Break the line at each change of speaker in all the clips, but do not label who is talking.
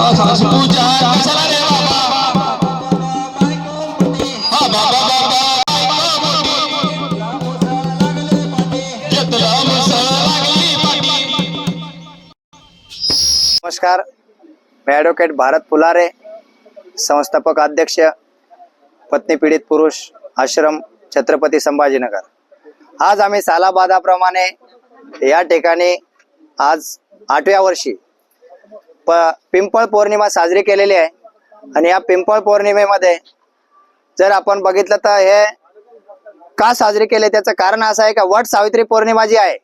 Nossa, nosso puja, nossa, valeu!
नमस्कार मी advocate Bharat Phulare संस्थापक अध्यक्ष पत्नी पीडित पुरुष आश्रम छत्रपती संभाजीनगर. आज आम्ही सालाबादाप्रमाणे या ठिकाणी आज आठव्या वर्षी प पिंपळ पौर्णिमा साजरी केलेली आहे. आणि या पिंपळ पौर्णिमेमध्ये जर आपण बघितलं तर हे का साजरी केले? त्याचं कारण असं आहे का? वट सावित्री पौर्णिमा जी आहे.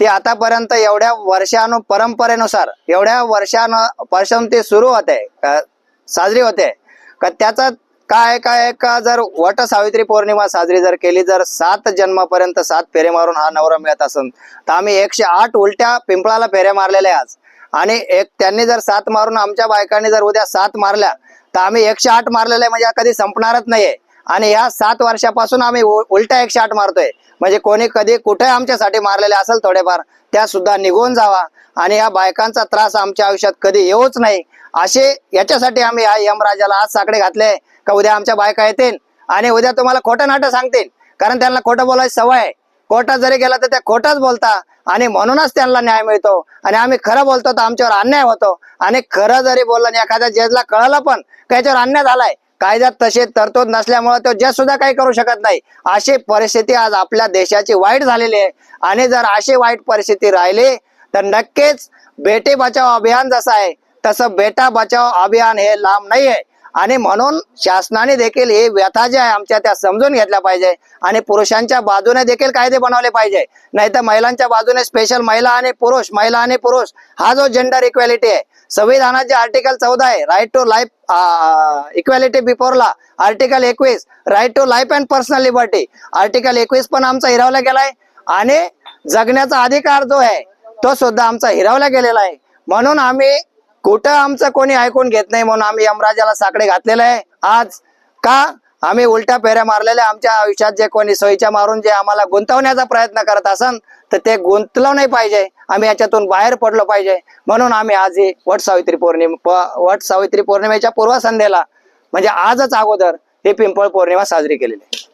ती आतापर्यंत एवढ्या वर्षानु परंपरेनुसार एवढ्या वर्षानपासून ते सुरू होते साजरी होते. का त्याचा काय काय का जर वट सावित्री पौर्णिमा साजरी जर केली जर सात जन्मापर्यंत सात फेरे मारून हा नवरा मिळत असून तर आम्ही एकशे आठ उलट्या पिंपळाला फेऱ्या मारलेल्या आहे आज. आणि एक त्यांनी जर सात मारून आमच्या बायकांनी जर उद्या सात मारल्या तर आम्ही एकशे आठ मारलेलं आहे म्हणजे कधी संपणारच नाहीये. आणि ह्या सात वर्षापासून आम्ही उ- एकशे आठ मारतोय. म्हणजे कोणी कधी कुठे आमच्यासाठी मारलेले असेल थोडेफार त्या सुद्धा निघून जावा. आणि या बायकांचा त्रास आमच्या आयुष्यात कधी येऊच नाही. असे याच्यासाठी आम्ही या यमराजाला आज साकडे घातले का उद्या आमच्या बायका येतील आणि उद्या तुम्हाला खोटं नाटं सांगतील. कारण त्यांना खोटं बोलायची सवय आहे. कोर्टात जरी गेला तर त्या खोटाच बोलता. आणि म्हणूनच त्यांना न्याय मिळतो. आणि आम्ही खरं बोलतो तर आमच्यावर अन्याय होतो. आणि खरं जरी बोललं आणि एखाद्या जजला कळलं पण का याच्यावर अन्याय झालाय. कायद्यात तसे तरतूद नसल्यामुळे तो जज सुद्धा काही करू शकत नाही. अशी परिस्थिती आज आपल्या देशाची वाईट झालेली आहे. आणि जर अशी वाईट परिस्थिती राहिली तर नक्कीच बेटी बचाव अभियान जसं आहे तसं बेटा बचाव अभियान हे लांब नाही आहे आणि म्हणून शासनाने देखील हे व्यथा ज्या आहे आमच्या त्या समजून घेतल्या पाहिजे. आणि पुरुषांच्या बाजूने देखील कायदे बनवले पाहिजे. नाहीतर महिलांच्या बाजूने स्पेशल महिला आणि पुरुष महिला आणि पुरुष हा जो जेंडर इक्वॅलिटी आहे. संविधानाचे आर्टिकल चौदा आहे राईट टू लाईफ इक्वॅलिटी बिफोरला आर्टिकल एकवीस right to life and personal liberty article एकवीस पण आमचा हिरावला गेलाय. आणि जगण्याचा अधिकार जो आहे तो सुद्धा आमचा हिरावला गेलेला आहे. म्हणून आम्ही कुठं आमचं कोणी ऐकून घेत नाही म्हणून आम्ही यमराजाला साकडे घातलेले आहे. आज का आम्ही उलट्या फेऱ्या मारलेल्या आमच्या आयुष्यात जे कोणी सोयीच्या मारून जे आम्हाला गुंतवण्याचा प्रयत्न करत असन तर ते गुंतलं नाही पाहिजे. आम्ही याच्यातून बाहेर पडलो पाहिजे. म्हणून आम्ही आज ही वट सावित्री पौर्णिमा वट सावित्री पौर्णिमेच्या पूर्वसंध्येला म्हणजे आजच अगोदर ही पिंपळ पौर्णिमा साजरी केलेली आहे.